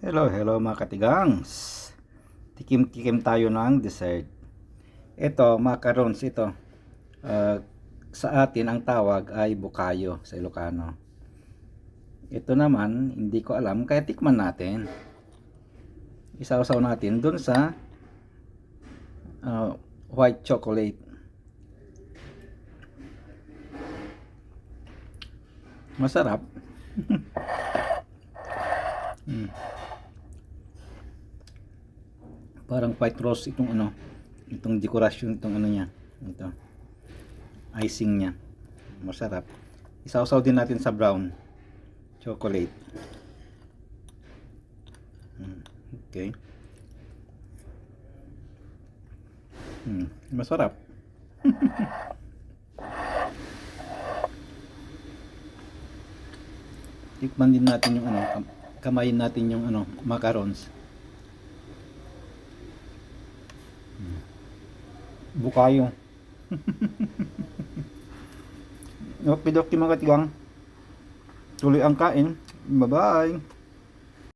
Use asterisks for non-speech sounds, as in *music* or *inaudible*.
Hello, hello mga katigangs. Tikim-tikim tayo ng dessert. Ito, macarons ito. Ah, sa atin ang tawag ay bukayo sa Ilocano. Ito naman, hindi ko alam, kaya tikman natin. Isawsaw natin dun sa ah, white chocolate. Masarap. *laughs* Parang white rose itong ano, itong dekorasyon itong ano niya. Ito. Icing niya. Masarap. Isawsaw din natin sa brown chocolate. Mm, Okay. Mm, masarap. *laughs* Tikman din natin yung ano, kam- kamayin natin yung ano, macarons. Bukayo. *laughs* Okay, doki mga katigang. Tuloy ang kain. Bye-bye.